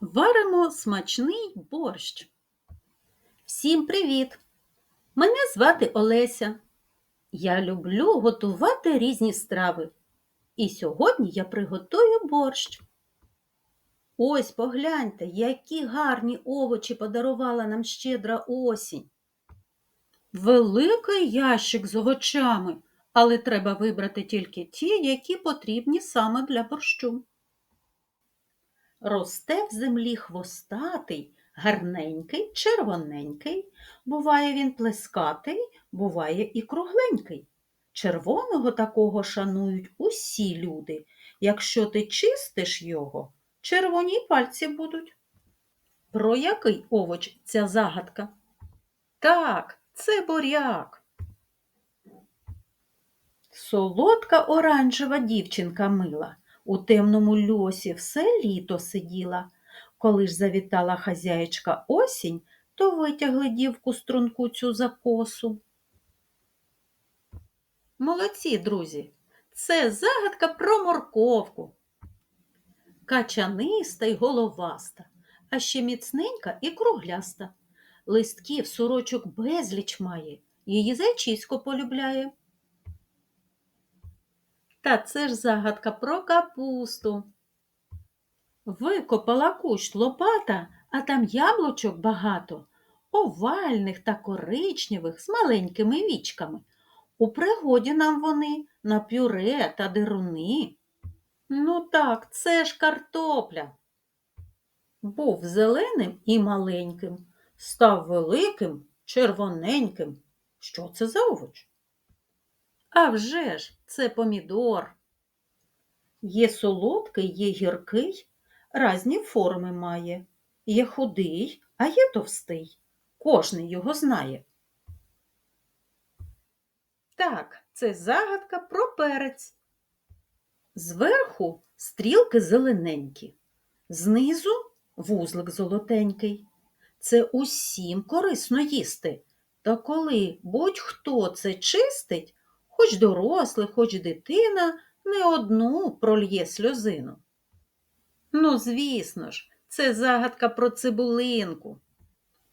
Варимо смачний борщ. Всім привіт! Мене звати Олеся. Я люблю готувати різні страви. І сьогодні я приготую борщ. Ось погляньте, які гарні овочі подарувала нам щедра осінь. Великий ящик з овочами, але треба вибрати тільки ті, які потрібні саме для борщу. Росте в землі хвостатий, гарненький, червоненький. Буває він плескатий, буває і кругленький. Червоного такого шанують усі люди. Якщо ти чистиш його, червоні пальці будуть. Про який овоч ця загадка? Так, це буряк. Солодка оранжева дівчинка мила. У темному льосі все літо сиділа. Коли ж завітала хазяєчка осінь, то витягли дівку струнку цю за косу. Молодці, друзі, це загадка про морковку. Качаниста й головаста, а ще міцненька і кругляста. Листків сорочок безліч має, її зайчисько полюбляє. Та це ж загадка про капусту. Викопала кущ лопата, а там яблучок багато, овальних та коричневих з маленькими вічками. У пригоді нам вони на пюре та деруни. Ну так, це ж картопля. Був зеленим і маленьким, став великим, червоненьким. Що це за овоч? А вже ж, це помідор. Є солодкий, є гіркий, разні форми має. Є худий, а є товстий. Кожний його знає. Так, це загадка про перець. Зверху стрілки зелененькі, знизу вузлик золотенький. Це усім корисно їсти. Та коли будь-хто це чистить, хоч дорослий, хоч дитина, не одну прольє сльозину. Ну, звісно ж, це загадка про цибулинку.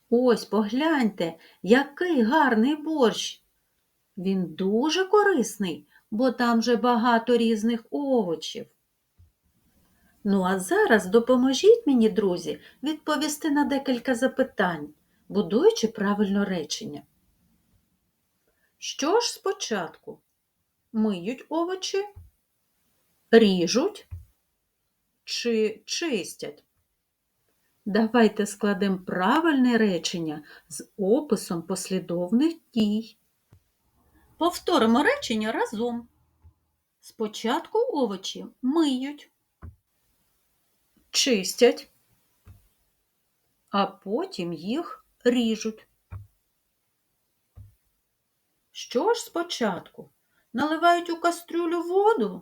Ось погляньте, який гарний борщ. Він дуже корисний, бо там же багато різних овочів. Ну, а зараз допоможіть мені, друзі, відповісти на декілька запитань, будуючи правильно речення. Що ж спочатку? Миють овочі, ріжуть чи чистять? Давайте складемо правильне речення з описом послідовних дій. Повторимо речення разом. Спочатку овочі миють, чистять, а потім їх ріжуть. Що ж спочатку? Наливають у кастрюлю воду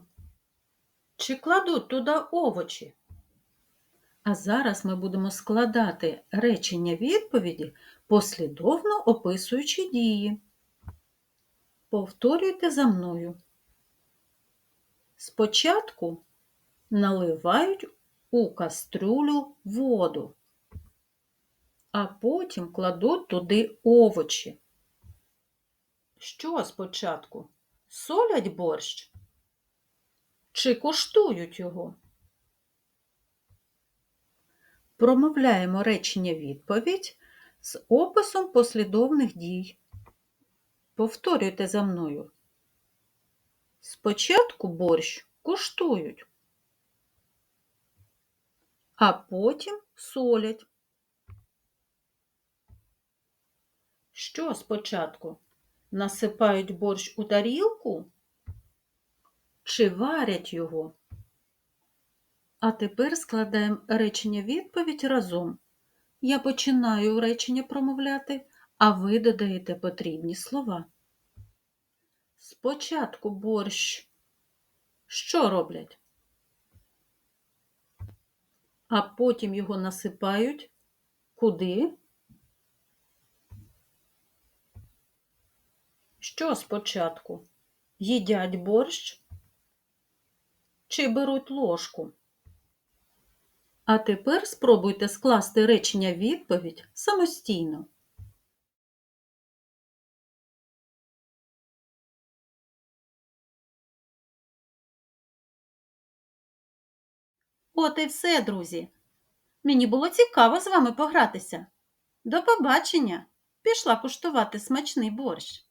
чи кладуть туди овочі? А зараз ми будемо складати речення відповіді, послідовно описуючи дії. Повторюйте за мною. Спочатку наливають у кастрюлю воду, а потім кладуть туди овочі. Що спочатку? Солять борщ? Чи куштують його? Промовляємо речення відповідь з описом послідовних дій. Повторюйте за мною. Спочатку борщ куштують, а потім солять. Що спочатку? Насипають борщ у тарілку чи варять його? А тепер складаємо речення відповідь разом. Я починаю речення промовляти, а ви додаєте потрібні слова. Спочатку борщ. Що роблять? А потім його насипають куди? Що спочатку? Їдять борщ чи беруть ложку? А тепер спробуйте скласти речення відповідь самостійно. От і все, друзі. Мені було цікаво з вами погратися. До побачення! Пішла куштувати смачний борщ.